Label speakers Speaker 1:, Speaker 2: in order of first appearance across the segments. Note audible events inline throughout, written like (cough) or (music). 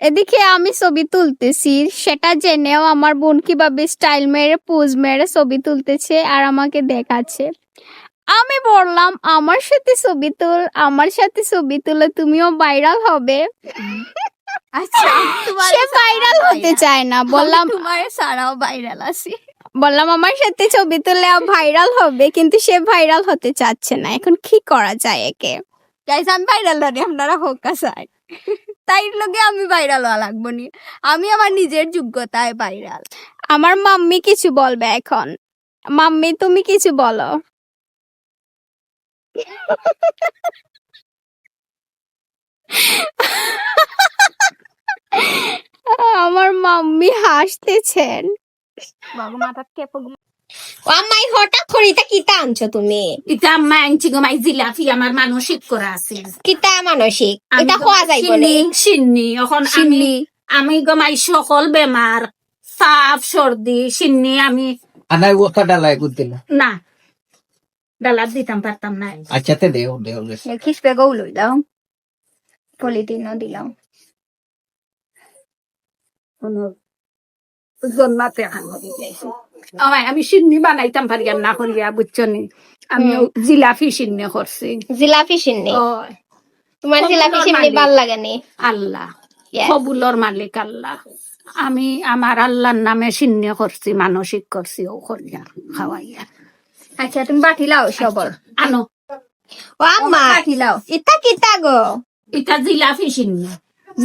Speaker 1: এদিকে আমি ছবি তুলতেছি সেটা জেনেও আমার বোন কীভাবে স্টাইল মেরে পোজ মেরে ছবি তুলতেছে আর আমাকে দেখাচ্ছে। আমি বললাম আমার সাথে ছবি তুল আমার সাথে ছবি তুলে তুমিও ভাইরাল হবে।
Speaker 2: আচ্ছা (laughs)
Speaker 1: সে ভাইরাল হতে চায় না বললাম
Speaker 2: তোমার সারাও ভাইরাল আছি।
Speaker 1: বললাম আমার সাথে ছবি তুলে ভাইরাল হবে কিন্তু সে ভাইরাল হতে চাচ্ছে না এখন কি করা যায় একে?
Speaker 2: গাইস আমি ভাইরাল ধরি আপনারা হোক চাই তাই লগে আমি ভাইরাল হওয়া লাগবো নি। আমি আমার নিজের যোগ্যতায় ভাইরাল
Speaker 1: আমার মাম্মি কিছু বলবে এখন? মাম্মি, তুমি কিছু বলো। আমার মাম্মি হাসতেছেন।
Speaker 2: মাথার
Speaker 3: আমাই হঠাৎ খড়িটা কিতা আনছো তুমি?
Speaker 4: ইটা আম্মা আনছি গো মাই জিলাপি আমার মানসিক করা আছে।
Speaker 3: কিতা মানসিক? এটা
Speaker 4: গো
Speaker 3: খোয়া
Speaker 4: মাই
Speaker 3: যাইব নি
Speaker 4: সিন্নি সিন্নি এখন আমি
Speaker 2: চিনি
Speaker 4: আমি গমাই সকল বেমার সাফ সর্দি সিন্নি আমি
Speaker 5: আনাই ওটা ডালাই গুদিল
Speaker 4: না? ডালাত দিতাম পারতাম না।
Speaker 5: আচ্ছা তে দেও দেও বেশ
Speaker 2: খিসপে গৌ লই দাও পলিথিনও দিলাম
Speaker 4: জন্মাতে আমায় আমি সিন্নি বানাইতাম পারি আর না করিয়া বুঝছ নি? আমি জিলাপি সিন্নি করছি।
Speaker 3: জিলাপি সিন্নি? তোমার জিলাপি সিন্নি ভালো লাগে নি?
Speaker 4: আল্লাহ. কবুলর মালিক আল্লাহ। আমি আমার আল্লাহর নামে সিন্নি করছি মানসিক করছি ও করিয়া খাওয়াইয়া।
Speaker 2: আচ্ছা তুমি বাটি লাও সবর।
Speaker 4: আনো।
Speaker 3: ও আম্মা
Speaker 2: বাটি লাও।
Speaker 3: ইতা কিতা গো?
Speaker 4: এটা জিলাপি সিন্নি।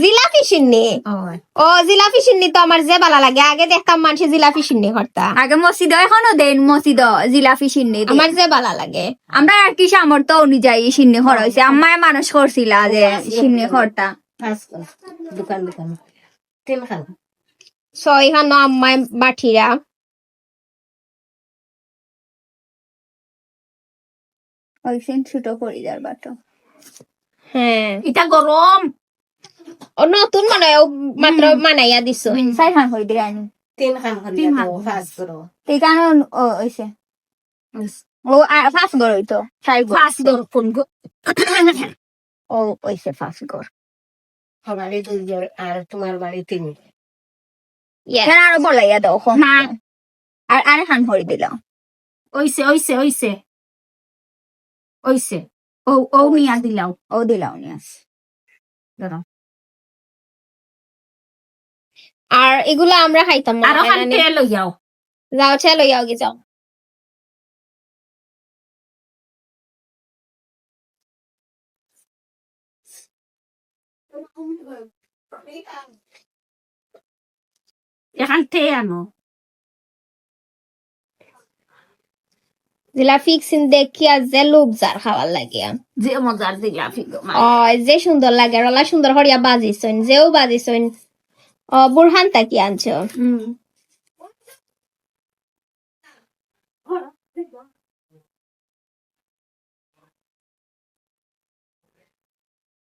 Speaker 3: জিলাপি সিন্নি
Speaker 4: ওই
Speaker 3: ও জিলাপি সিন্নি তো আমার যে ভালো লাগে। আগে দেখতাম মানুষে জিলাপি সিন্নি করতা।
Speaker 2: আগে মসজিদ এখনও দেন মসজিদ জিলাপি সিন্নি।
Speaker 3: আমার যে ভালো লাগে।
Speaker 2: আমরা আর কি সামর্থ্য অনুযায়ী সিন্নি খরা হয়েছে। আম্মায় মানুষ করছিলা যে সিন্নি খরতা।
Speaker 4: দোকান দোকান। তেল খান
Speaker 3: ছয় খানো আম্মায় বাঠিরা।
Speaker 2: ওইসেন ছোট পরিদার বাটো।
Speaker 3: হ্যাঁ।
Speaker 4: এটা গরম।
Speaker 3: নতুন মনে মাত্র মানাইয়া দিছো।
Speaker 2: সাই খান হই দিয়ে আনি
Speaker 4: তিন খান
Speaker 2: তিন খান।
Speaker 4: ফাস করো
Speaker 2: এই কারণ ও ওইসে ও ফাঁস গর হইতো সাই গর
Speaker 4: ফাস করো কোন গো
Speaker 2: ও ওইসে ফাঁস গর
Speaker 4: বাড়ি দুইজন আর তোমার বাড়ি তিন
Speaker 2: আরও বলাইয়া দাও। আর আরে খান হই দিলাম
Speaker 4: ওইসে ওইসে ওইসে ওইসে ও ও নিয়া দিলাও।
Speaker 2: ও দিলাম নিয়াস
Speaker 3: আর এগুলো আমরা খাইতাম না
Speaker 4: আরও খান
Speaker 3: মানে
Speaker 4: তেল লইয়াও
Speaker 3: যাও। চলো যাও গে যাও।
Speaker 4: এখান আনো।
Speaker 3: জিলাপি সিন দেখিয়া যে লোক যার খাওয়ার লাগিয়া।
Speaker 4: যে মজার মা।
Speaker 3: ও যে সুন্দর লাগে রলা সুন্দর হরিয়া বাজিছইন যেও বাজিছইন বুরহান তাকিয়ে আনছো?
Speaker 4: হুম।